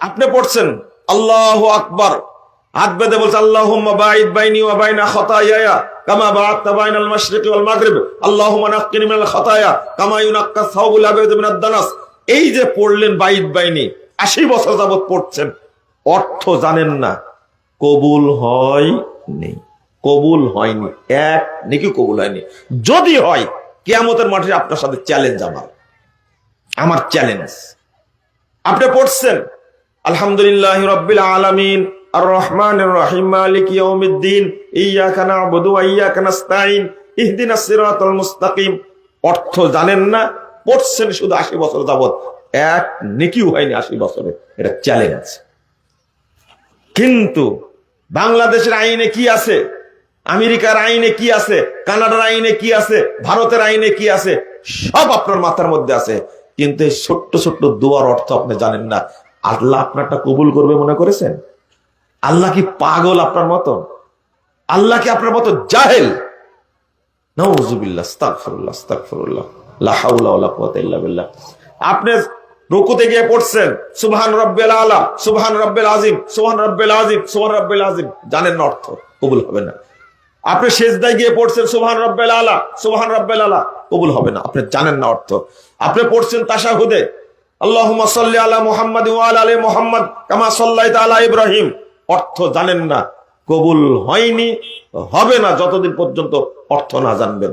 আপনি পড়ছেন, আল্লাহ আকবর। হাত বেঁধে বলছে আল্লাহ বাইদ বাইনি কামা খতায়া এই যে পড়লেন বাইদ বাইনি 80 বছর যাবত পড়ছেন। অর্থ জানেন না। কবুল হয় নেই। কবুল হয়নি। এক, নাকি কবুল হয়নি। যদি হয়, কিয়ামতের মাঠে আপনার সাথে চ্যালেঞ্জ আমার। আমার চ্যালেঞ্জ আপনি পড়ছেন আলহামদুলিল্লাহ রব্বিল আলামিন আর রহমান রহিম, মালিক ইয়াউমিদ্দিন ইয়্যাকা না'বুদু ওয়া ইয়্যাকা নাস্তাইন ইহদিনাস সিরাতাল মুস্তাকিম। অর্থ জানেন না, পড়ছেন শুধু 80 বছর যাবত এক নেকিও হয়নি 80 বছরে, এটা চ্যালেঞ্জ কিন্তু বাংলাদেশের আইনে কি আছে? আমেরিকার আইনে কি আছে? কানাডার আইনে কি আছে? ভারতের আইনে কি আছে? সব আপনার মাথার মধ্যে আছে। কিন্তু এই ছোট্ট ছোট্ট দোয়ার অর্থ আপনি জানেন না। আল্লাহ আপনারটা কবুল করবে মনে করেছেন? আল্লাহ কি পাগল আপনার মতো আল্লাহ কি আপনার মতো জাহেল? আপনি রুকুতে গিয়ে পড়ছেন, সুবহান রাব্বিল আলা, সুবহান রাব্বিল আজিম সুবহান রাব্বিল আজিম সুবহান রাব্বিল আজিম জানেন না অর্থ, কবুল হবে না। আপনি সেজদায় গিয়ে পড়ছেন, সুবহান রাব্বিল আলা, সুবহান রাব্বিল আলা, কবুল হবে না। আপনি জানেন না অর্থ। আপনি পড়ছেন তাশাহুদে আল্লাহুম্মা সাল্লি আলা মুহাম্মাদ ওয়া আলা আলি মুহাম্মাদ, কামা সাল্লাইতা আলা ইব্রাহিম। অর্থ জানেন না, কবুল হয়নি, হবে না যতদিন পর্যন্ত অর্থ না জানবেন।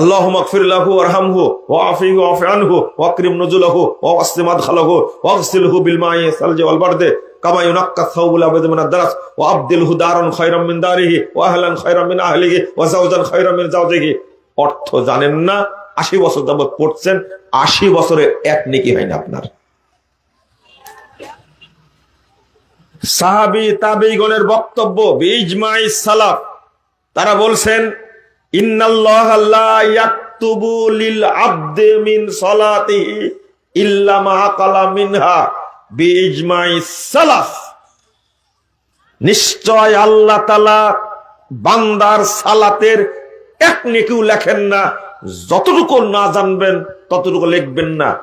আল্লাহ মকফিরাহু ও আফিহু ও আসলিমাদ খালাহু ওয়াকসিলহু বিলমাই সালজে ওয়াল বারদে ও অর্থ জানেন না, আশি বছর যাবত পড়ছেন, আশি বছরে এক নেকি হয় না আপনার। সাহাবি তাবিগণের বক্তব্য, বিজমাই সালাফ, তারা বলছেন নিশ্চয় আল্লাহ তাআলা বান্দার সালাতের এক নেকিও লেখেন না, যতটুকু না জানবেন ততটুকু লিখবেন না,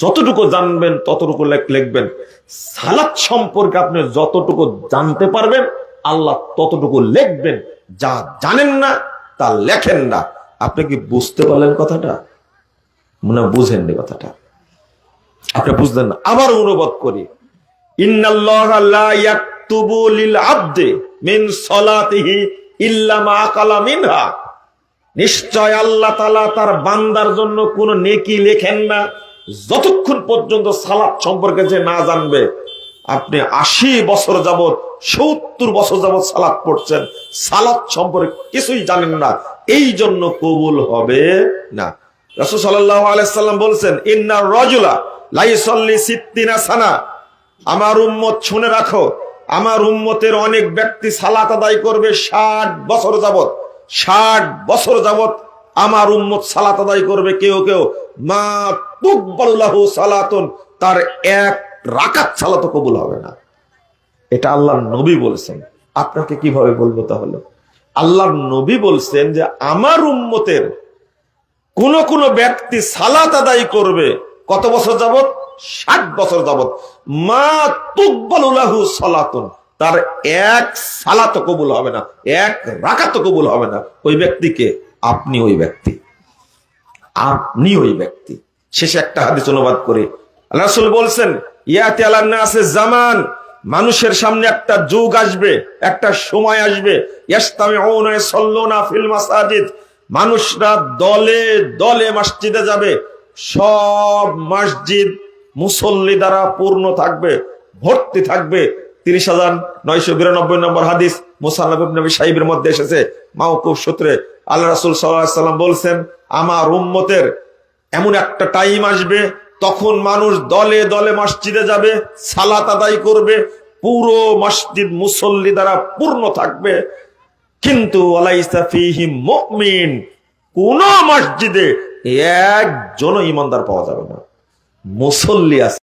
যতটুকু জানবেন ততটুকু লেখ- লিখবেন। সালাত সম্পর্কে আপনি যতটুকু জানতে পারবেন, আল্লাহ ততটুকু লিখবেন, যা জানেন না তা লেখেন না। আপনি কি বুঝতে পারলেন কথাটা? মনে বুঝেননি কথাটা। আপনি বুঝলেন না। আবার অনুবাদ করি। নিশ্চয় আল্লাহ তাআলা তার বান্দার জন্য কোন নেকি লেখেন না। যতক্ষণ পর্যন্ত সালাত সম্পর্কে যে না জানবে, আপনি আশি বছর যাবত সত্তর বছর যাবৎ সালাদ পড়ছেন। সালাত সম্পর্কে কিছুই জানেন না। এই জন্য কবুল হবে না। রসুল সাল্লাহ আলাইসাল্লাম বলছেন, ইন্না রজুলা লাইসল্লি সিদ্দিনা সানা। আমার উম্মত শুনে রাখো, আমার উম্মতের অনেক ব্যক্তি সালাত আদায় করবে ষাট বছর যাবত ষাট বছর যাবত আমার উম্মত সালাত আদায় করবে কেউ কেউ। মা তুকবাল্লাহু সালাতুন, তার এক রাকাত সালাত কবুল হবে না। এটা আল্লাহর নবী বলছেন। আপনাকে কীভাবে বলব তাহলে? আল্লাহর নবী বলছেন যে, আমার উম্মতের কোন কোন ব্যক্তি সালাত আদায় করবে, কত বছর যাবত ষাট বছর যাবত মা তুকবালুলাহু সালাতুন। তার এক সালাত কবুল হবে না, এক রাকাত কবুল হবে না। ওই ব্যক্তিকে আপনি ওই ব্যক্তি। আপনি ওই ব্যক্তি। শেষে একটা হাদিস অনুবাদ করে। রাসূল বলছেন, ইয়াতে আলান্না আছে জামান মানুষের সামনে একটা যুগ আসবে, একটা সময় আসবে। মানুষরা দলে দলে মসজিদে যাবে। সব মসজিদ মুসল্লি দ্বারা পূর্ণ থাকবে, ভর্তি থাকবে। তিরিশ হাজার নয়শো বিরানব্বই নম্বর হাদিস মুসাল্লাহ নবী সাহিবের মধ্যে এসেছে। মাউকুফ সূত্রে আল্লাহ রাসুল সাল্লাম বলছেন, আমার উম্মতের এমন একটা টাইম আসবে তখন মানুষ দলে দলে মসজিদে যাবে, সালাত আদায় করবে, পুরো মসজিদ মুসল্লি দ্বারা পূর্ণ থাকবে। কিন্তু কোন মসজিদে একজনও ইমানদার পাওয়া যাবে না। মুসল্লি আছে।